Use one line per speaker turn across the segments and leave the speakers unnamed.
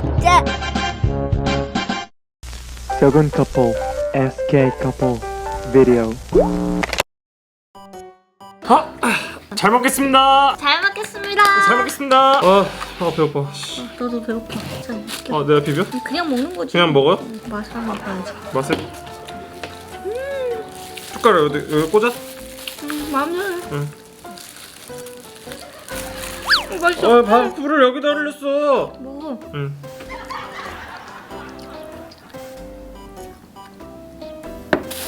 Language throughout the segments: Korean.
먹자.
Seven couple, SK couple video.
아, 잘 먹겠습니다.
잘 먹겠습니다.
잘 먹겠습니다. 아, 아 배고파. 씨.
너도 배고파. 자, 이렇게.
아, 내가 비벼?
그냥 먹는 거지.
그냥 먹어요?
응, 맛을 한번 봐야지.
맛을? 숟가락 여기, 여기 꽂아?
음, 마음대로. 해.
응.
음, 맛있어.
아, 밥 불을 여기다 흘렸어.
먹어.
응.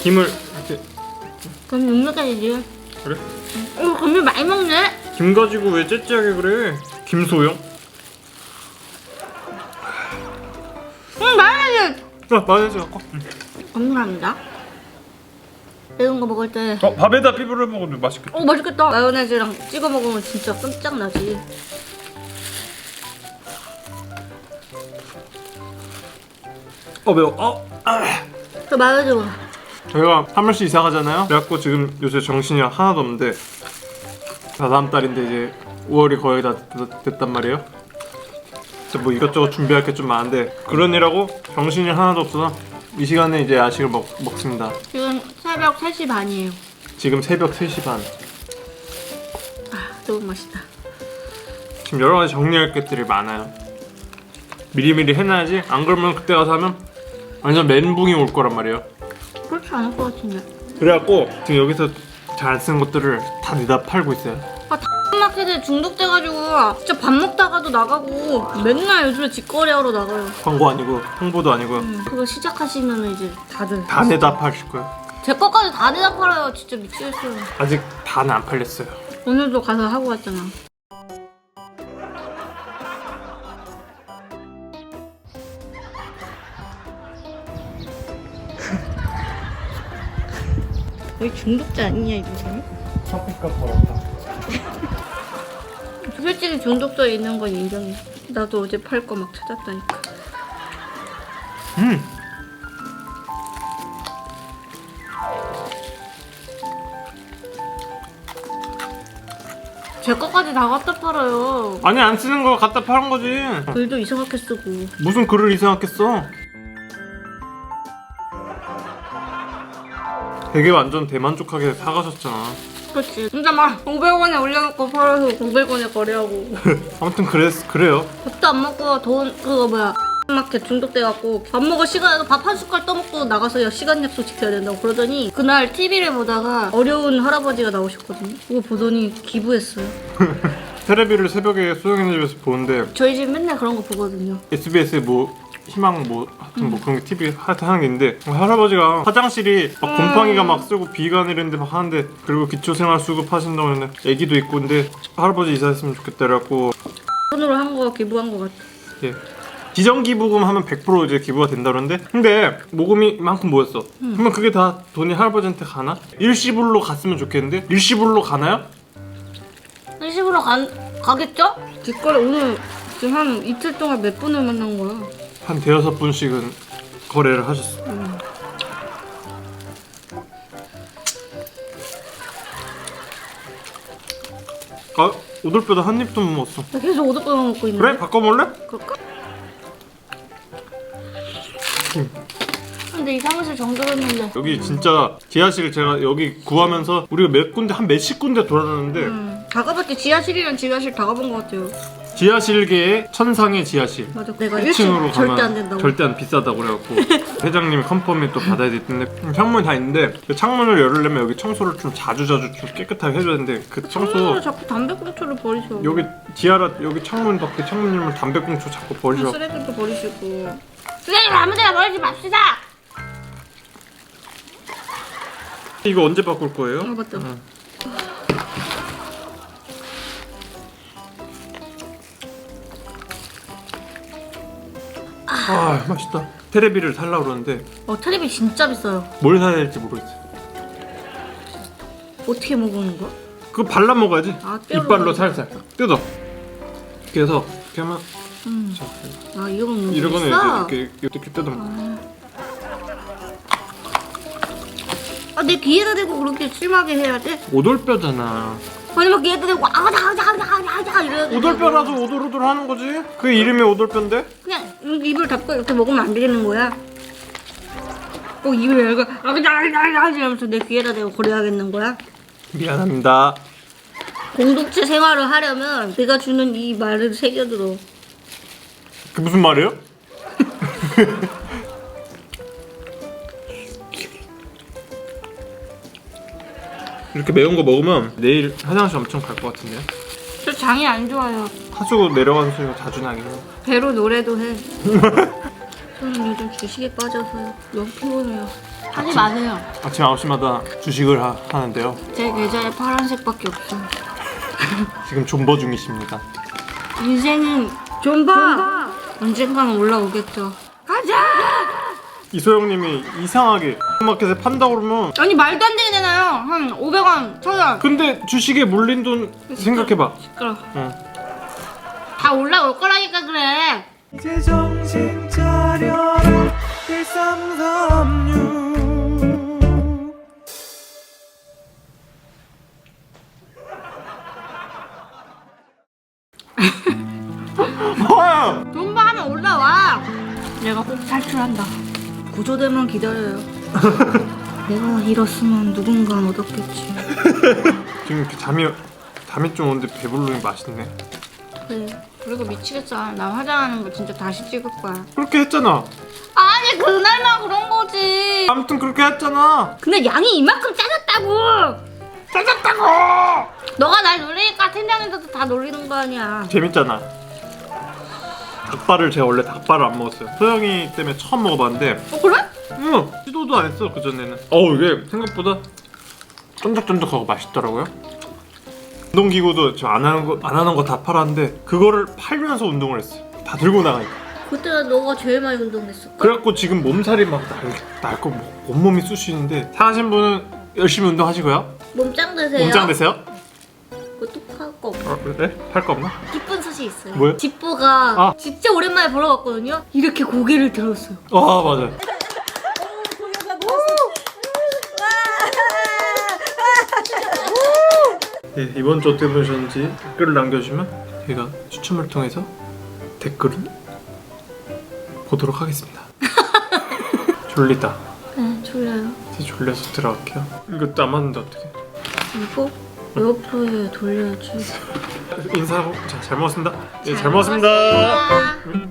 김을 이렇게
그럼 육류까지
그래?
어, 그럼 많이 먹네.
김 가지고 왜 째째하게 그래? 김소영?
응, 많이.
아, 마요네즈 갖고. 응.
감사합니다. 매운 거 먹을 때.
어, 밥에다 피부를 먹으면 맛있겠다.
어 맛있겠다. 마요네즈랑 찍어 먹으면 진짜 깜짝나지.
어 매워. 어. 아.
그 마요네즈 먹어.
저희가 한 번씩 이사 가잖아요. 그래갖고 지금 요새 정신이 하나도 없는데 다 다음 달인데 이제 5월이 거의 다 됐- 됐단 말이에요. 뭐 이것저것 준비할 게 좀 많은데 그런 일하고 정신이 하나도 없어서 이 시간에 이제 야식을 먹, 먹습니다.
지금 새벽 3시 반이에요.
지금 새벽 3시 반.
아 너무 맛있다.
지금 여러 가지 정리할 것들이 많아요. 미리미리 해놔야지. 안 그러면 그때 가서 하면 완전 멘붕이 올 거란 말이에요.
그렇지 않을 것 같은데.
그래갖고 지금 여기서 잘 안 쓰는 것들을 다 내다 팔고 있어요.
아 마켓에 중독돼가지고 진짜 밥 먹다가도 나가고 맨날 요즘에 직거래하러 나가요.
광고 아니고 홍보도 아니고요.
음, 그거 시작하시면 이제 다들
다 내다 파실 거예요.
제 것까지 다 내다 팔아요. 진짜 미치겠어요.
아직 다는 안 팔렸어요.
오늘도 가서 하고 왔잖아. 거의 중독자 아니냐 이 사람이?
커피값 벌었다.
솔직히 중독자 있는 건 인정해. 나도 어제 팔 거 막 찾았다니까.
음.
제 것까지 다 갖다 팔아요.
아니 안 쓰는 거 갖다 파는 거지.
글도 이상하게 쓰고.
무슨 글을 이상하게 써? 되게 완전 대만족하게 사가셨잖아.
그렇지. 진짜 막 500원에 올려놓고 팔아서 500원에 거래하고.
아무튼 그랬 그래요.
밥도 안 먹고 돈 그거 뭐야 마켓 중독돼갖고 밥 먹을 시간에도 밥 한 숟갈 떠먹고 나가서 야, 시간 약속 지켜야 된다고 그러더니 그날 TV를 보다가 어려운 할아버지가 나오셨거든요. 그거 보더니 기부했어요.
테레비를 새벽에 소영이네 집에서 보는데
저희 집 맨날 그런 거 보거든요.
SBS 뭐 희망 뭐 하여튼 뭐 그런 게 TV 하여튼 하는 게 있는데 할아버지가 화장실이 막 곰팡이가 막 쓰고 비가 내리는데 막 하는데 그리고 기초생활 수급 하신다고 했는데 애기도 있고 근데 할아버지 이사했으면 좋겠다 그래갖고
돈으로 한 거 기부한 거 같아.
예. 지정기부금 하면 100% 이제 기부가 된다 그러는데 근데 모금이 만큼 모였어 그러면 그게 다 돈이 할아버지한테 가나? 일시불로 갔으면 좋겠는데 일시불로 가나요?
일식으로 간, 가겠죠? 뒷거래 오늘 지금 한 이틀 동안 몇 분을 만난 거야
한 대여섯 분씩은 거래를 하셨어 아 오돌뼈도 한 입도 못 먹었어
나 계속 오돌뼈 먹고 있는데
그래? 바꿔 먹을래?
그럴까? 근데 이 사무실 정들었는데.
여기 진짜 지하실 제가 여기 구하면서 우리가 몇 군데 한 몇십 군데 돌아다녔는데
음, 다 가봤지. 지하실이랑 지하실 다 가본 것 같아요.
지하실계의 천상의 지하실.
맞아. 내가
1층으로
1층
가면
절대 안 된다고.
절대 안 비싸다고 그래갖고 회장님이 컨펌이 또 받아야 되는데. 창문이 다 있는데 그 창문을 열으려면 여기 청소를 좀 자주 자주 좀 깨끗하게 해줘야 되는데 그 청소
청소를 자꾸 담배꽁초를 버리셔.
여기 지하라 여기 창문 밖에 창문 열면 담배꽁초 자꾸 버리셔.
쓰레기도 버리시고 쓰레기 아무데나 버리지 맙시다
이거 언제 바꿀 거예요?
아 맞다
응. 아 맛있다 테레비를 살라 그러는데
어 텔레비 진짜 비싸요
뭘 사야 될지 모르겠어
어떻게 먹는 거야?
그거 발라 먹어야지
아, 뼈로
이빨로
먹어야지.
살살 뜯어 그래서 이렇게 하면
음.
자,
아 이거 먹는 거
이러거는
비싸?
이렇게, 이렇게 뜯어
아내 귀에다 대고 그렇게 심하게 해야 돼?
오돌뼈잖아
아니 막 귀에다 대고 아가자 아가자 아가자 아가자 이래야 돼
오돌뼈라서 오돌오돌 하는 거지 그게 이름이 오돌뼈인데
그냥 음, 입을 닫고 이렇게 먹으면 안 되는 거야. 꼭 입을 열고 아그다그다그다 이러면서 내 귀에다 대고 그래야겠는 거야.
미안합니다.
공동체 생활을 하려면 내가 주는 이 말을 새겨들어.
그 무슨 말이에요? 이렇게 매운 거 먹으면 내일 화장실 엄청 갈 것 같은데요?
저 장이 안 좋아요.
하수 내려가는 소리가 자주 나긴 해요.
배로 노래도 해. 저는 요즘 주식에 빠져서요. 너무 피곤해요. 하지 마세요.
아침 9시마다 주식을 하, 하는데요.
제 계좌에 파란색밖에 없어요.
지금 존버 중이십니다.
인생은 존버! 언젠가는 올라오겠죠. 가자!
이소영님이 이상하게 마켓에 판다 그러면
아니 말도 안 되게 되나요? 한 500원, 1000원.
근데 주식에 물린 돈 생각해봐.
시끄러.
어.
다 올라올 거라니까 그래.
제정신 차려
133 내가 꼭 탈출한다. 구조대만 기다려요. 내가 잃었으면 누군가 얻었겠지.
지금 이렇게 잠이 잠이 좀 오는데 배부르니 맛있네.
그래. 그리고 미치겠어. 나 화장하는 거 진짜 다시 찍을 거야.
그렇게 했잖아.
아니 그날만 그런 거지.
아무튼 그렇게 했잖아.
근데 양이 이만큼 짜졌다고. 짜졌다고. 너가 날 놀리니까 팀장님들도 다 놀리는 거 아니야.
재밌잖아. 닭발을 제가 원래 닭발을 안 먹었어요. 소영이 때문에 처음 먹어봤는데,
어 그래?
응 시도도 안 했어 그 전에는. 어우 이게 생각보다 쫀득쫀득하고 맛있더라고요. 운동기구도 저 안 하는 거 안 하는 거 다 팔았는데 그거를 팔면서 운동을 했어. 요 다 들고 나가니까.
그때가 너가 제일 많이 운동했어.
그래갖고 지금 몸살이 막 날거 뭐 온몸이 쑤시는데 사신 분은 열심히 운동하시고요.
몸짱 되세요.
몸짱 되세요.
그것도 팔거 없어.
어, 네? 팔거 없나?
기쁜 소식 있어요.
뭐요?
집보가
아.
진짜 오랜만에 보러 갔거든요. 이렇게 고개를 들었어요.
아 맞아요. 네, 이번 주 어떻게 보셨는지 댓글을 남겨주시면 제가 추첨을 통해서 댓글을 보도록 하겠습니다. 졸리다.
네, 졸려요.
이제 졸려서 들어갈게요. 이것도 안 맞는데 어떻게?
이거 에어프라이어에 돌려야지.
인사하고 자, 잘 먹었습니다. 네, 잘 먹었습니다.
먹었습니다.